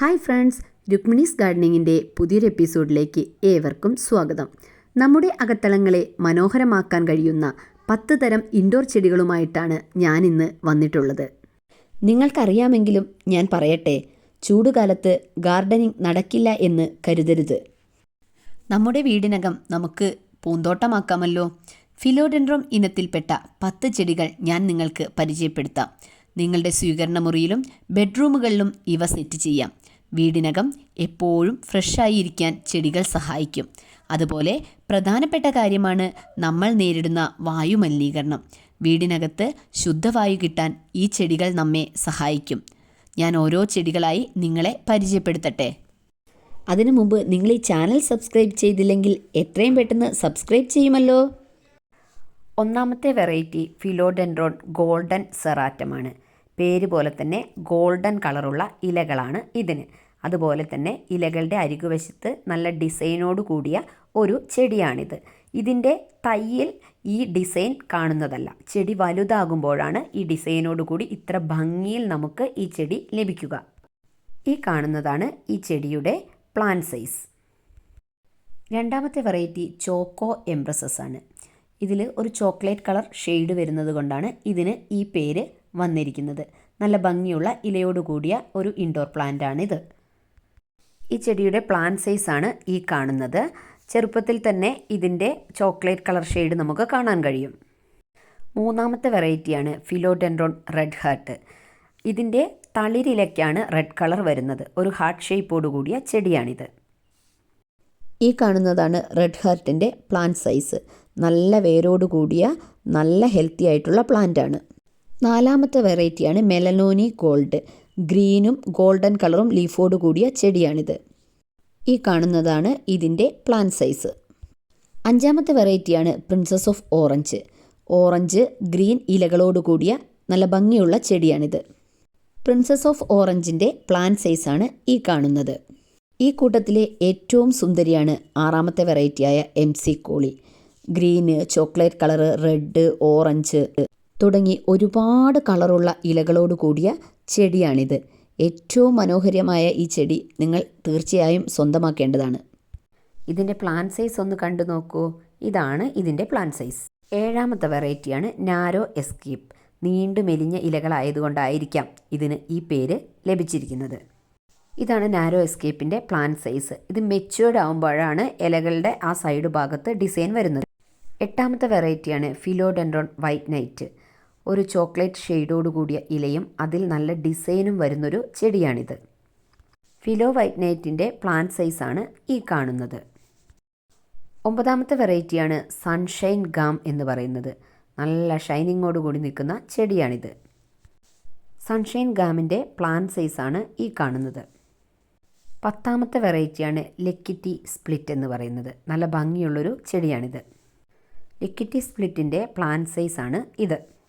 Hi friends രുക്മിണീസ് ഗാർഡനിങ്ങിന്റെ പുതിയൊരു എപ്പിസോഡിലേക്ക് ഏവർക്കും സ്വാഗതം. നമ്മുടെ അകത്തളങ്ങളെ മനോഹരമാക്കാൻ കഴിയുന്ന പത്ത് തരം ഇൻഡോർ ചെടികളുമായിട്ടാണ് ഞാൻ ഇന്ന് വന്നിട്ടുള്ളത്. നിങ്ങൾക്കറിയാമെങ്കിലും ഞാൻ പറയട്ടെ ചൂടുകാലത്ത് ഗാർഡനിങ് നടക്കില്ല എന്ന് കരുതരുത്. നമ്മുടെ വീടിനകം നമുക്ക് പൂന്തോട്ടമാക്കാമല്ലോ. ഫിലോഡെൻഡ്രോം ഇനത്തിൽപ്പെട്ട പത്ത് ചെടികൾ ഞാൻ നിങ്ങൾക്ക് പരിചയപ്പെടുത്താം. നിങ്ങളുടെ സ്വീകരണ മുറിയിലും ബെഡ്റൂമുകളിലും ഇവ സെറ്റ് ചെയ്യാം. വീടിനകം എപ്പോഴും ഫ്രഷായി ഇരിക്കാൻ ചെടികൾ സഹായിക്കും. അതുപോലെ പ്രധാനപ്പെട്ട കാര്യമാണ് നമ്മൾ നേരിടുന്ന വായുമലിനീകരണം വീടിനകത്ത് ശുദ്ധവായു കിട്ടാൻ ഈ ചെടികൾ നമ്മെ സഹായിക്കും. ഞാൻ ഓരോ ചെടികളായി നിങ്ങളെ പരിചയപ്പെടുത്തട്ടെ. അതിനു മുമ്പ് നിങ്ങൾ ഈ ചാനൽ സബ്സ്ക്രൈബ് ചെയ്തില്ലെങ്കിൽ എത്രയും പെട്ടെന്ന് സബ്സ്ക്രൈബ് ചെയ്യുമല്ലോ. ഒന്നാമത്തെ വെറൈറ്റി ഫിലോഡെൻഡ്രോൺ ഗോൾഡൻ സെറാറ്റമാണ്. പേര് പോലെ തന്നെ ഗോൾഡൻ കളറുള്ള ഇലകളാണ് ഇതിന്. അതുപോലെ തന്നെ ഇലകളുടെ അരികുവശത്ത് നല്ല ഡിസൈനോട് കൂടിയ ഒരു ചെടിയാണിത്. ഇതിന്റെ തയ്യിൽ ഈ ഡിസൈൻ കാണുന്നതല്ല. ചെടി വലുതാകുമ്പോഴാണ് ഈ ഡിസൈനോട് കൂടി ഇത്ര ഭംഗിയിൽ നമുക്ക് ഈ ചെടി ലഭിക്കുക. ഈ കാണുന്നതാണ് ഈ ചെടിയുടെ പ്ലാൻ സൈസ്. രണ്ടാമത്തെ വെറൈറ്റി ചോക്കോ എംബ്രസസ് ആണ് ഇതിൽ ഒരു ചോക്ലേറ്റ് കളർ ഷെയ്ഡ് വരുന്നത് കൊണ്ടാണ് ഇതിന് ഈ പേര് വന്നിരിക്കുന്നത്. നല്ല ഭംഗിയുള്ള ഇലയോട് കൂടിയ ഒരു ഇൻഡോർ പ്ലാന്റ് ആണിത്. ഈ ചെടിയുടെ പ്ലാന്റ് സൈസ് ആണ് ഈ കാണുന്നത്. ചെറുപ്പത്തിൽ തന്നെ ഇതിന്റെ ചോക്ലേറ്റ് കളർ ഷെയ്ഡ് നമുക്ക് കാണാൻ കഴിയും. മൂന്നാമത്തെ വെറൈറ്റിയാണ് ഫിലോഡെൻഡ്രോൺ റെഡ് ഹാർട്ട് ഇതിന്റെ തളിരിലയ്ക്കാണ് റെഡ് കളർ വരുന്നത്. ഒരു ഹാർട്ട് ഷേപ്പോട് കൂടിയ ചെടിയാണിത്. ഈ കാണുന്നതാണ് റെഡ് ഹാർട്ടിന്റെ പ്ലാന്റ് സൈസ് നല്ല വേരോട് കൂടിയ നല്ല ഹെൽത്തി ആയിട്ടുള്ള പ്ലാന്റ് ആണ്. നാലാമത്തെ വെറൈറ്റിയാണ് മെലനോനി ഗോൾഡ്. ഗ്രീനും ഗോൾഡൻ കളറും ലീഫോട് കൂടിയ ചെടിയാണിത്. ഈ കാണുന്നതാണ് ഇതിന്റെ പ്ലാൻ സൈസ്. അഞ്ചാമത്തെ വെറൈറ്റിയാണ് princess of orange. Orange green ഇലകളോട് കൂടിയ നല്ല ഭംഗിയുള്ള ചെടിയാണിത്. പ്രിൻസസ് ഓഫ് ഓറഞ്ചിന്റെ പ്ലാൻ സൈസാണ് ഈ കാണുന്നത്. ഈ കൂട്ടത്തിലെ ഏറ്റവും സുന്ദരിയാണ് ആറാമത്തെ വെറൈറ്റിയായ M C Colley. Green chocolate colour red orange തുടങ്ങി ഒരുപാട് കളറുള്ള ഇലകളോട് കൂടിയ ചെടിയാണിത്. ഏറ്റവും മനോഹരമായ ഈ ചെടി നിങ്ങൾ തീർച്ചയായും സ്വന്തമാക്കേണ്ടതാണ്. ഇതിന്റെ പ്ലാൻ സൈസ് ഒന്ന് കണ്ടു നോക്കൂ. ഇതാണ് ഇതിന്റെ പ്ലാൻ സൈസ് ഏഴാമത്തെ വെറൈറ്റിയാണ് നാരോ എസ്കീപ്പ്. നീണ്ടു മെലിഞ്ഞ ഇലകളായതുകൊണ്ടായിരിക്കാം ഇതിന് ഈ പേര് ലഭിച്ചിരിക്കുന്നത്. ഇതാണ് നാരോ എസ്കേപ്പിന്റെ പ്ലാൻ സൈസ് ഇത് മെച്യൂർഡ് ആകുമ്പോഴാണ് ഇലകളുടെ ആ സൈഡ് ഭാഗത്ത് ഡിസൈൻ വരുന്നത്. എട്ടാമത്തെ വെറൈറ്റിയാണ് ഫിലോഡെൻഡ്രോൺ വൈറ്റ് നൈറ്റ് ഒരു ചോക്ലേറ്റ് ഷെയ്ഡോട് കൂടിയ ഇലയും അതിൽ നല്ല ഡിസൈനും വരുന്നൊരു ചെടിയാണിത്. ഫിലോ വൈറ്റ് നൈറ്റിന്റെ പ്ലാന്റ് സൈസാണ് ഈ കാണുന്നത്. ഒമ്പതാമത്തെ വെറൈറ്റിയാണ് സൺഷൈൻ ഗാം എന്ന് പറയുന്നത്. നല്ല ഷൈനിങ്ങോട് കൂടി നിൽക്കുന്ന ചെടിയാണിത്. സൺഷൈൻ ഗാമിന്റെ പ്ലാന്റ് സൈസാണ് ഈ കാണുന്നത്. പത്താമത്തെ വെറൈറ്റിയാണ് ലെക്കിറ്റി സ്പ്ലിറ്റ് എന്ന് പറയുന്നത്. നല്ല ഭംഗിയുള്ളൊരു ചെടിയാണിത്. ലെക്കിറ്റി സ്പ്ലിറ്റിന്റെ പ്ലാന്റ് സൈസാണ് ഇത്.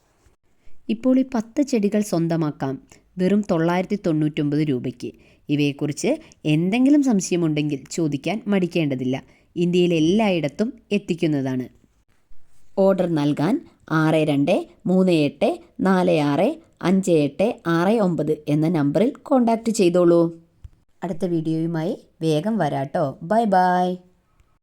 ഇപ്പോൾ ഈ പത്ത് ചെടികൾ സ്വന്തമാക്കാം. വെറും തൊള്ളായിരത്തി തൊണ്ണൂറ്റൊമ്പത് രൂപയ്ക്ക്. ഇവയെക്കുറിച്ച് എന്തെങ്കിലും സംശയമുണ്ടെങ്കിൽ ചോദിക്കാൻ മടിക്കേണ്ടതില്ല. ഇന്ത്യയിലെ എല്ലായിടത്തും എത്തിക്കുന്നതാണ്. ഓർഡർ നൽകാൻ ആറ് രണ്ട് മൂന്ന് എട്ട് നാല് ആറ് അഞ്ച് എട്ട് ആറ് ഒമ്പത് എന്ന നമ്പറിൽ കോൺടാക്റ്റ് ചെയ്തോളൂ. അടുത്ത വീഡിയോയുമായി വേഗം വരാട്ടോ. Bye bye.